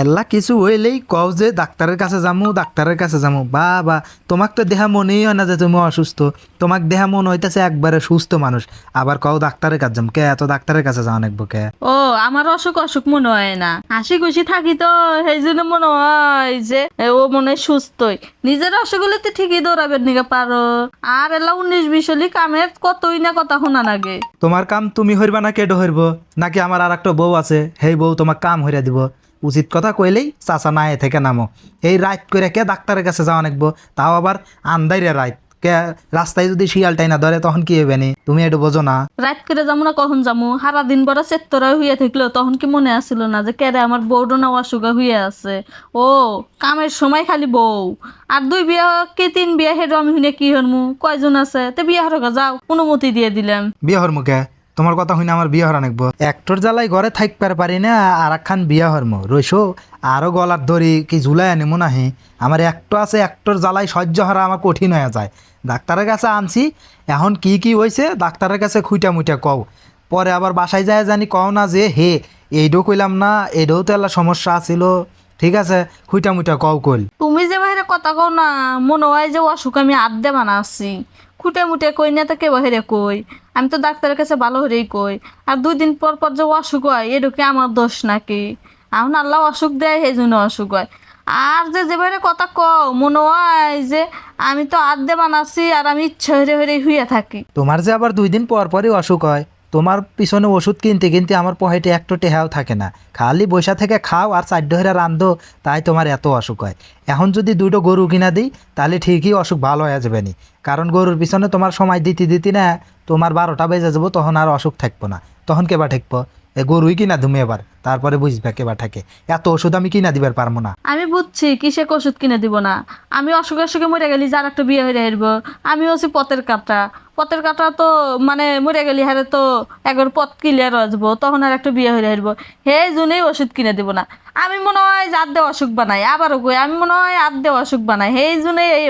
এল্লা কিছু হইলেই কও যে ডাক্তারের কাছে যামু ডাক্তারের কাছে যামু। বা বা তোমাক তো দেহা মনেই হয় না যে তুমি অসুস্থ। তোমাক দেহা মন হইতেছে একবারে সুস্থ মানুষ। আবার কও ডাক্তারের কাছে যাম। কে এত ডাক্তারের কাছে যাওয়া নাকবো কে? ও আমার অসুখ অসুখ মনে হয় না। হাসি খুশি থাকি তো সেই জন্য মনে হয় যে ও মনে হয় সুস্থই। নিজের অসুখ হলে তো ঠিকই দৌড়াবে নিকে পারো? আর এলা উনিশ বিশ হলি কামের কতই না কথা শোনা লাগে তোমার কাম তুমি হইবা না কেডো হইব নাকি আমার আর একটা বউ আছে? সেই বউ তোমার কাম হইরা দিব। উচিত কথা কইলেই চাচা নাই থেকে নামো। এই রাত করে কে ডাক্তারের কাছে যাওয়া নাকবো তাও আবার আন্দাইরে রাত কে রাস্তায় যদি শিয়ালটাই না ধরে তখন কি হবে নি? তুমি একটু বোঝো না। রাত করে যাব না কখন যাব সারা দিন বড় চেত্তরা হইয়া থাকল তখন কি মনে আসছিল না যে কেরে আমার বউডো না অসুখা হইয়া আছে? ও কামের সময় খালি বউ। আর দুই বিয়া কে তিন বিয়া হেঁটে আমি শুনে কি হরমু? কয়জন আছে? তে বিয়া হরকা যাও অনুমতি দিয়ে দিলাম। বিয়া হর মুখে তোমার কথা হইনা আমার বিয়ে হরা নাকবো একটোর জ্বালাই ঘরে থাকবার পারি না আর একখান বিয়া হরম রইসো, আরও গলার দড়ি কি ঝুলাই আনিমু নাহি? আমার একটো আছে, একটোর জ্বালাই সহ্য হরা আমার কঠিন হয়ে যায়। ডাক্তারের কাছে আনছি, এখন কি কি হয়েছে ডাক্তারের কাছে খুঁটা মুইটা কও। পরে আবার বাসায় যায় জানি কও না যে, হে, এইডো কইলাম না এইডো তো এলা সমস্যা আছিল। ঠিক আছে খুঁটা মুইটা কও কইল। তুমি যে বাহিরে কথা কও না, মনে হয় যে অসুখ আমি আদ্যে বানাচ্ছি খুঁটে মুটে কই না তাকে বাহিরে কই? আমি তো ডাক্তারের কাছে ভালো হরেই কই। আর দুই দিন পর পর যে অসুখ হয় এটুকু আমার দোষ নাকি? এখন আল্লাহ অসুখ দেয় সেই জন্য অসুখ হয়। আর যে যেভাবে কথা কও, মনে হয় যে আমি তো আর্ধে বানাচ্ছি আর আমি ইচ্ছা হরে হরে হইয়া থাকি। তোমার যে আবার দুই দিন পর পরই অসুখ হয় তোমার পিছনে ওষুধ কিনতে কিনতে আমার পহেটে একটু টেহাও থাকে না। খালি বৈশা থেকে খাও আর চার ধরে রান্ধো, তাই তোমার এত অসুখ হয়। এখন যদি দুটো গরু কিনা দিই, তাহলে ঠিকই অসুখ ভালো হয়ে যাবে নি। কারণ গরুর পিছনে তোমার সময় দিতে দিতে না, তোমার বারোটা বেজে যাব, তখন আর অসুখ থাকব না। তখন কেবা ঠেকবো? এ গরুই কিনা তুমি এবার, তারপরে বুঝবে কেবা থাকে এত ওষুধ আমি কিনা দিবার পারব না। আমি বুঝছি, কিসে ওষুধ কিনে দিব না? আমি অসুখ অসুখে মরে গেলি, যার একটা বিয়ে হয়ে হারব। আমি হচ্ছি পথের কাটা। পথের কাটা তো মানে মরে গেলি, হারে তো একবার পথ ক্লিয়ার আসব তখন আর একটা বিয়ে হয়ে আসব হে জুনেই ওষুধ কিনে দিব না। আমি মনে হয় যার দেওয়া অসুখ বানাই, আবারও কই, আমি মনে হয় আর দেওয়া অসুখ বানাই, সেই জুনেই এই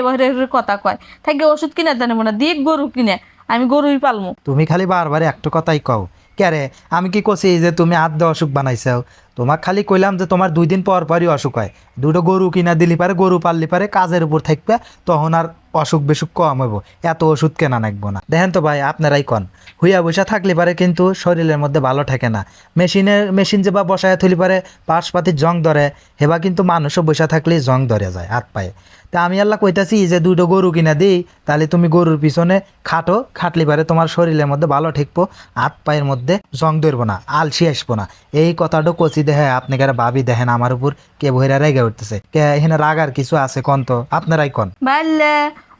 কথা কয়। থাকে ওষুধ কিনে দেন না দিক গরু কিনে, আমি গরুই পালমু। তুমি খালি বারবার একটা কথাই কও ক্যারে আমি কি করছি যে তুমি আদ্য অসুখ বানাইছাও? তোমাক খালি কইলাম যে তোমার দুই দিন পর পরই অসুখ হয়। দুটো গরু কিনা দিলি পারে, গরু পাললি পারে, কাজের উপর থাকবে, তখন আর অসুখ বেসুখ কম হইব। এত ওষুধ কেনা নাকবো না। দেখেন তো ভাই, আপনারাই কন। হুইয়া বসা থাকলে পারে কিন্তু শরীরের মধ্যে ভালো থাকে না। মেশিনের মেশিন যে বা বসায় থলি পারে পাশপাতির জং ধরে। হেবা কিন্তু মানুষও বসা থাকলেই জং ধরে যায়, হাত পায়ে। তা আমি আল্লাহ কইতাছি যে দুটো গরু কিনা দিই, তাহলে তুমি গরুর পিছনে খাটো, খাটলি পারে তোমার শরীরের মধ্যে ভালো ঠেকবো, হাত পায়ের মধ্যে জং ধরবো না আলসি আসব না। এই কথাটা কচি দেখে আপনি কারা ভাবি দেখেন আমার উপর কে বহিরা রেগে উঠতেছে। কে এখানে রাগার কিছু আছে কন তো? আপনারাই কন।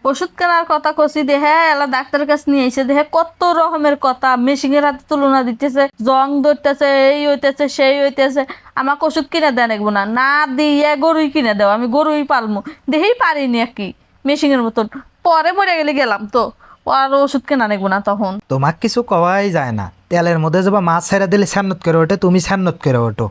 ওষুধ কেনার কথা কষি দেহে এলা ডাক্তারের কাছে নিয়ে এসে দেহে কত রকমের কথা। মেশিনের হাতে তুলনা দিতেছে, জং ধরতেছে, এই হইতেছে, সেই হইতেছে। আমাকে ওষুধ কিনে দেন একবো না না দিয়ে গরুই কিনে দেও, আমি গরুই পালমু। দেহেই পারিনি আর কি, মেশিনের মতন। পরে মরে গেলে গেলাম তো, আর ওষুধ কেনা নেব না তখন। তোমাক কিছু কওয়াই যায় না। তেলের মধ্যে যাবা মাছ ছেড়ে দিলে স্যান্নত করে ওঠে, তুমি স্যান্নত করে ওঠো।